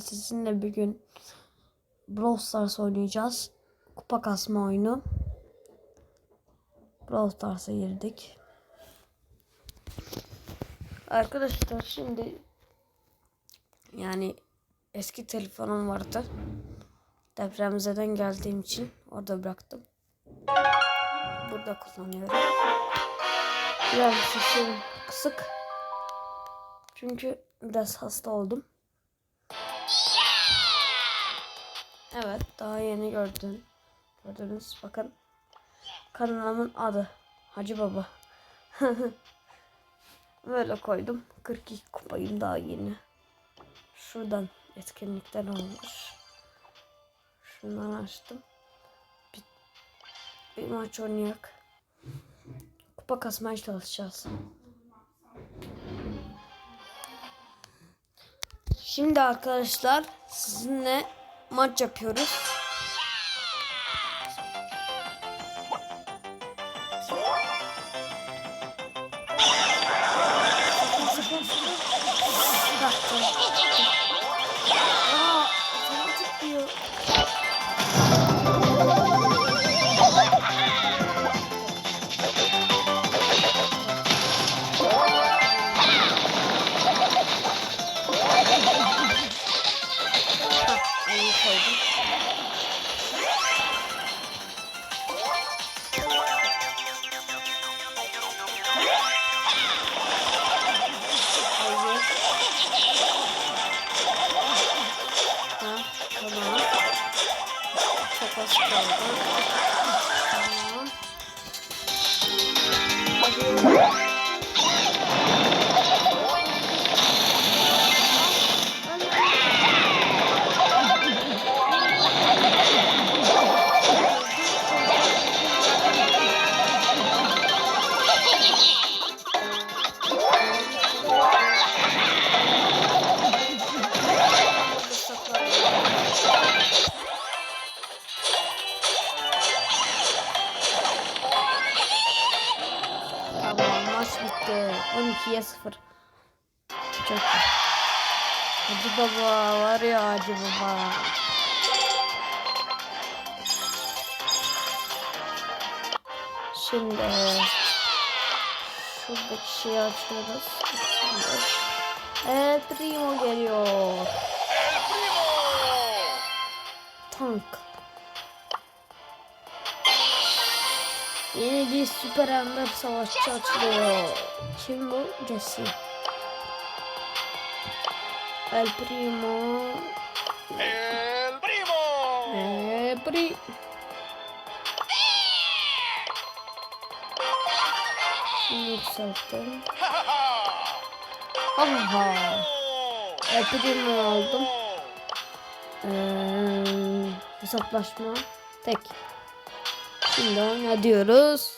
Sizinle bir gün Brawl Stars oynayacağız. Kupa kasma oyunu. Brawl Stars'a girdik. Arkadaşlar şimdi yani eski telefonum vardı. Depremzeden geldiğim için orada bıraktım. Burada kullanıyorum. Biraz sesim kısık. Çünkü biraz hasta oldum. Evet daha yeni gördün. Gördünüz bakın. Kanalımın adı Hacı Baba. Böyle koydum. 42 kupayım daha yeni. Şuradan etkinlikten olmuş. Şundan açtım. Bir, bir maç oynayak. Kupa kasmaya çalışacağız. Şimdi arkadaşlar sizinle maç yapıyoruz. Koydum. 12'ye 0. Çok iyi. Hacı baba var ya Hacı baba. Şimdi şuradaki şeyi açıyoruz. El Primo geliyor. Tank. Yeni bir süper ender savaşçı açılıyor. Kim bu? Jesse. El Primo. El primo. El Pri. Şimdi yükselttim. Ha ha. El Primo aldım. Ee, hesaplaşma tek. Şimdi oyna diyoruz.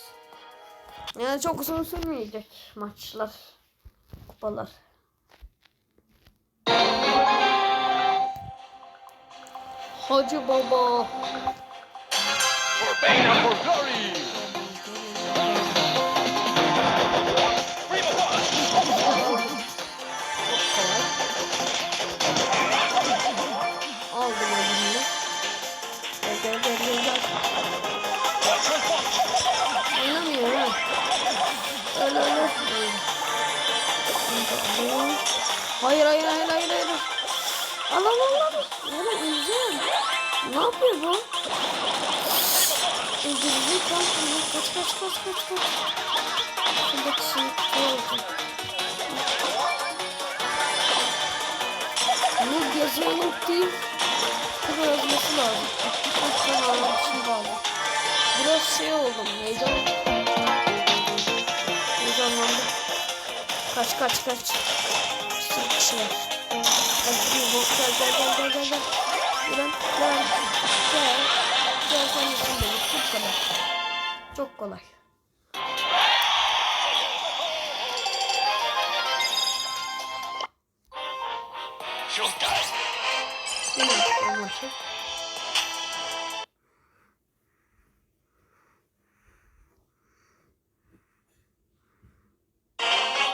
Yani çok uzun sürmeyecek maçlar. Kupalar. Hacı baba. For pain and for glory. Yapıyor bu? Seni. Kaç kaç kaç kaç kaç. Şuradaki şeyi tutuyor. Bu gezenek değil. Burada yazması lazım. Çok sen anlatışım lazım. Biraz şey oldum. Heyecan. Heyecanlandım. Kaç kaç kaç. Bir kişi var. Gel gel gel gel gel. gel. Gel Çok kolay. Çok kolay. Yine anlaştık.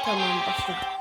Tamam başladık.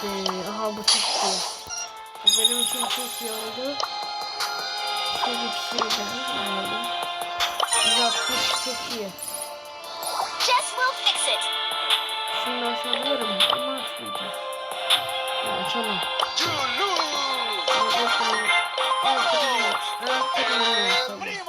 Şimdi aha bu çok iyi. Bu benim için çok iyi oldu. Şöyle bir şey daha alalım. 160 çok iyi. Jess will fix it. Şimdi açabilirim ama açmayacağım. Ya, açamam. ¡You lose! Evet, açamam. Evet, açamam. Evet,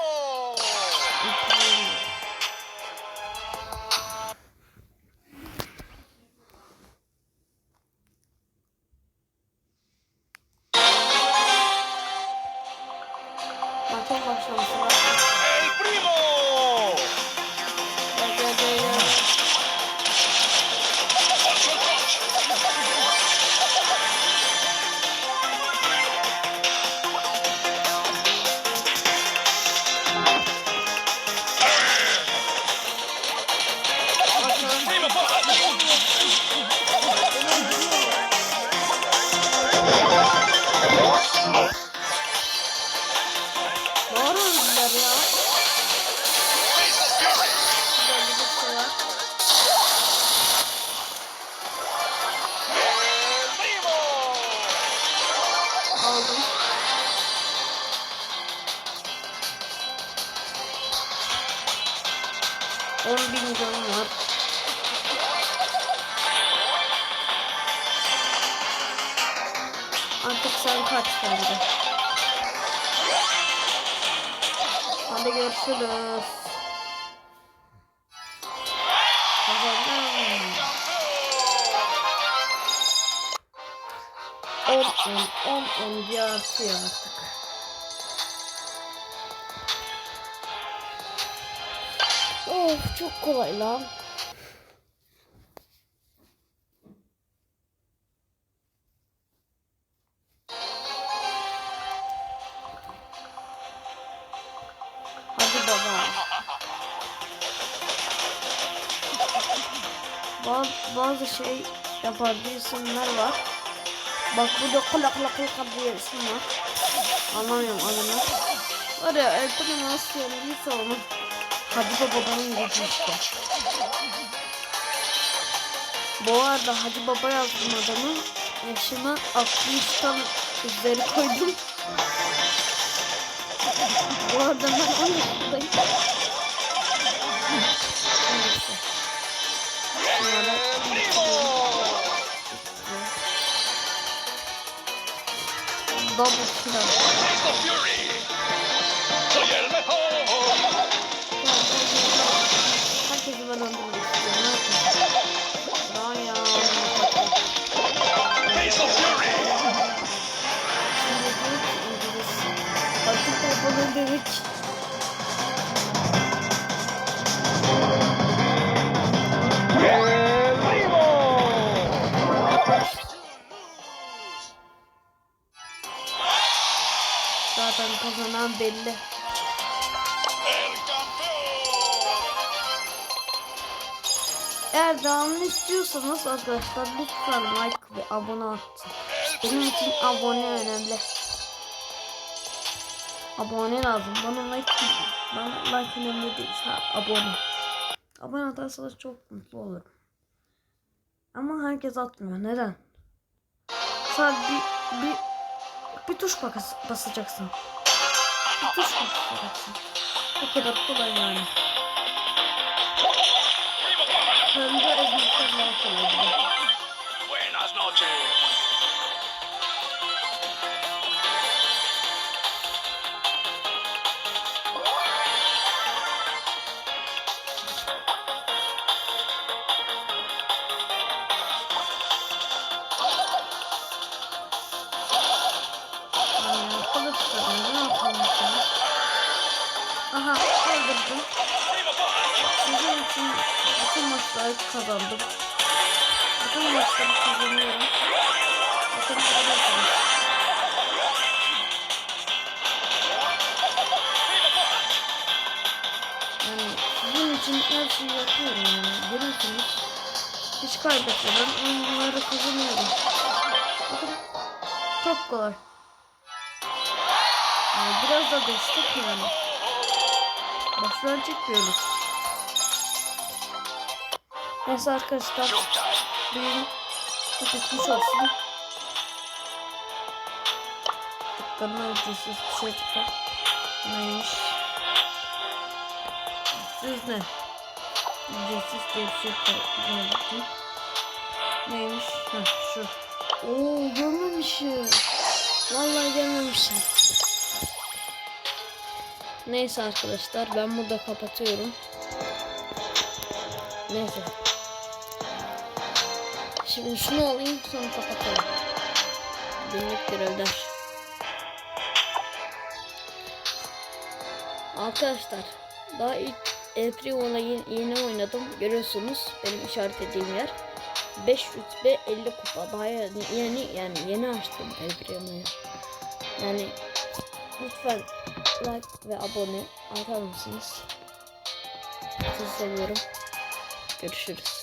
90 kaç bence. Hadi görüşürüz. On on on on diye artıyor artık. Of çok kolay lan. Bazı, bazı şey yapabildiği isimler var. Bak burada kula kula kula diye isim var. Anlamıyorum adını. Var ya Ertuğrul nasıl söylediyse onu. Hacı Baba'nın gücü işte. Bu arada Hacı Baba yazdım adamı. Yaşına 60'tan üzeri koydum. Bu arada ben 10 yaşındayım. Double kill Zaten kazanan belli. Eğer devamını istiyorsanız arkadaşlar lütfen like ve abone atın. Benim için abone önemli. Abone lazım. Bana like bana like önemli değil. Ha, abone. Abone atarsanız çok mutlu olurum. Ama herkes atmıyor. Neden? Sadece bir, bir, bir tuş bas, basacaksın. Bir tuş basacaksın. Bu kadar kolay yani. Hem de ezmekten daha kolay. Kazandım. Bütün maçları kazanıyorum. Bakın görüyorsunuz. Yani sizin için her şeyi yapıyorum yani. Görüyorsunuz. Hiç kaybetmeden oyunları kazanıyorum. Çok kolay. Yani biraz da destek yani. Başrol çekmiyoruz. Neyse arkadaşlar. Bugün bitmiş olsun. Dükkanına ücretsiz bir şey çıkar. Neymiş? Siz ne? Ücretsiz şey çıkar. Neymiş? Ha şu. Oo görmemişim. Vallahi görmemişim. Neyse arkadaşlar ben burada kapatıyorum. Neyse. Şimdi şunu alayım sonra kapatalım. Günlük görevler. Arkadaşlar daha ilk Etrium'la yeni, oynadım. Görüyorsunuz benim işaretlediğim yer. 5 rütbe 50 kupa. Daha yeni, yani yeni açtım Etrium'u. Yani lütfen like ve abone atar mısınız? Sizi seviyorum. Görüşürüz.